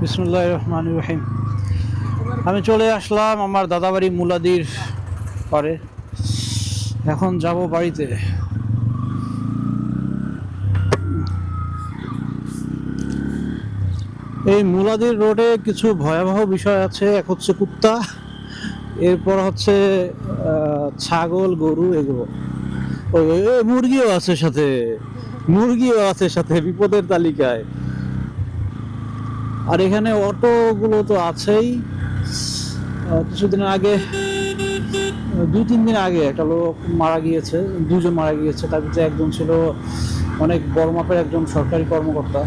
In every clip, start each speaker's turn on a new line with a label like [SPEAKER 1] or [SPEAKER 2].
[SPEAKER 1] বিসমুল্লাহ রহমান রহিম। আমি চলে আসলাম আমার দাদাবাড়ি মুলাদির পারে এখন যাব বাড়িতে। এই মুলাদির রোডে কিছু ভয়াবহ বিষয় আছে। এক হচ্ছে কুত্তা, এরপর হচ্ছে ছাগল, গরু এগুলো। মুরগিও আছে সাথে, মুরগিও আছে সাথে বিপদের তালিকায়। আর এখানে অটোগুলো তো আছেই। কিছুদিন আগে, দুই, তিন দিন আগে একটা লোক মারা গিয়েছে, দুজন মারা গিয়েছে। তার ভিতরে একজন ছিল অনেক বড় মাপের একজন সরকারি কর্মকর্তা।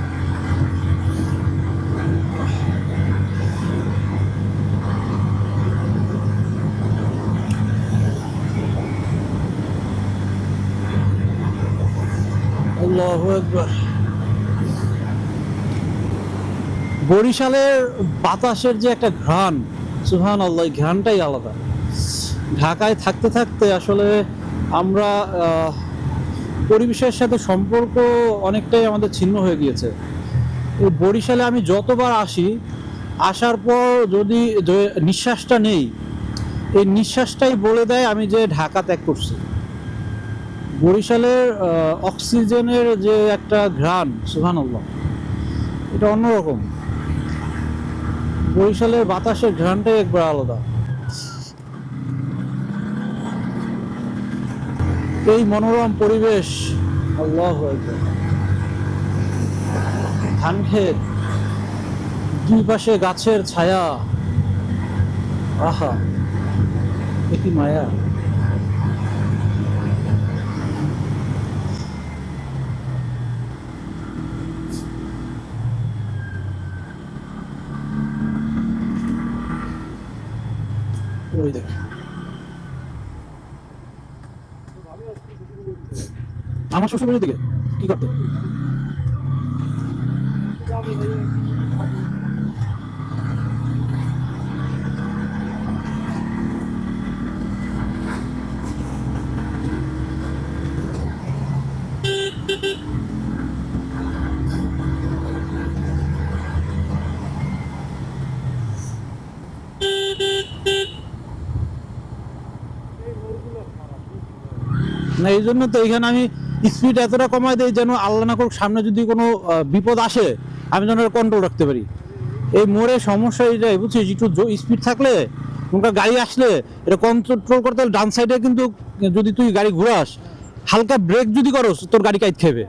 [SPEAKER 1] বরিশালের বাতাসের যে একটা ঘ্রাণ সুহান আল্লাহ ঘ্রাণটাই আলাদা। ঢাকায় থাকতে থাকতে আসলে আমরা পরিবেশের সাথে সম্পর্ক অনেকটাই আমাদের ছিন্ন হয়ে গিয়েছে। বরিশালে আমি যতবার আসি, আসার পর যদি নিঃশ্বাসটা নেই, এই নিঃশ্বাসটাই বলে দেয় আমি যে ঢাকা ত্যাগ করছি। বরিশালের অক্সিজেনের যে একটা ঘ্রাণ সুহান এটা অন্যরকম। বরিশালের বাতাসের ঘ্রাণটাই একবার আলাদা। এই মনোরম পরিবেশ, আল্লাহ ধান ক্ষেত দুই পাশে গাছের ছায়া। আহা, এ কি মায়া। ওই দেখ। আমার শ্বশুর বাড়ির দিকে? কি করতে? না, এই জন্য তো এখানে আমি স্পিড এতটা কমাই দিই যেন আল্লাহ না করুক, সামনে যদি কোনো বিপদ আসে, আমি যেন কন্ট্রোল রাখতে পারি। এই মোড়ে সমস্যা এইটাই বুঝছিস? একটু স্পিড থাকলে, কোনটা গাড়ি আসলে, এটা কন্ট্রোল করতে হলে ডান সাইডে কিন্তু, যদি তুই গাড়ি ঘুরাস, হালকা ব্রেক যদি করস, তোর গাড়ি কাইট খেবে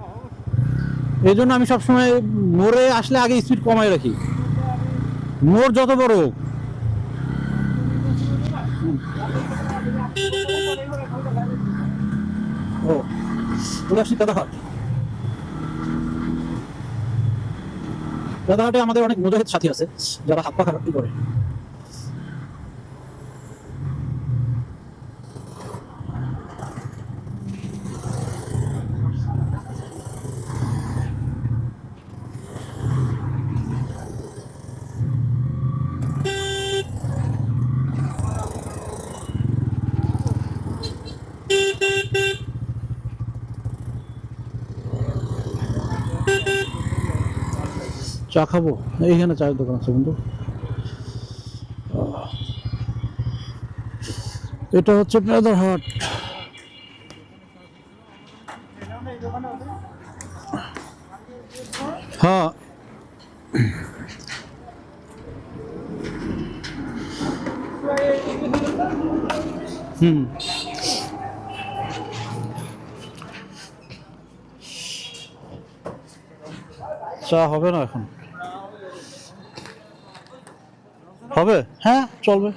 [SPEAKER 1] এই জন্য আমি সবসময় মোড়ে আসলে আগে স্পিড কমাই রাখি। মোড় যত বড় হোক। ও চলে আসছি দাদাহাট দাদাহাটে আমাদের অনেক মুজাহিদ সাথী আছে যারা হাত পাখা করে? চা খাব? এইখানে চায়ের দোকান আছে বন্ধু। এটা হচ্ছে হাট। হ্যাঁ। হুম। চা হবে না এখন? হবে? হ্যাঁ চলবে।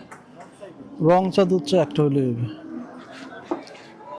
[SPEAKER 1] রং চা দুধ চা একটা হলে হবে।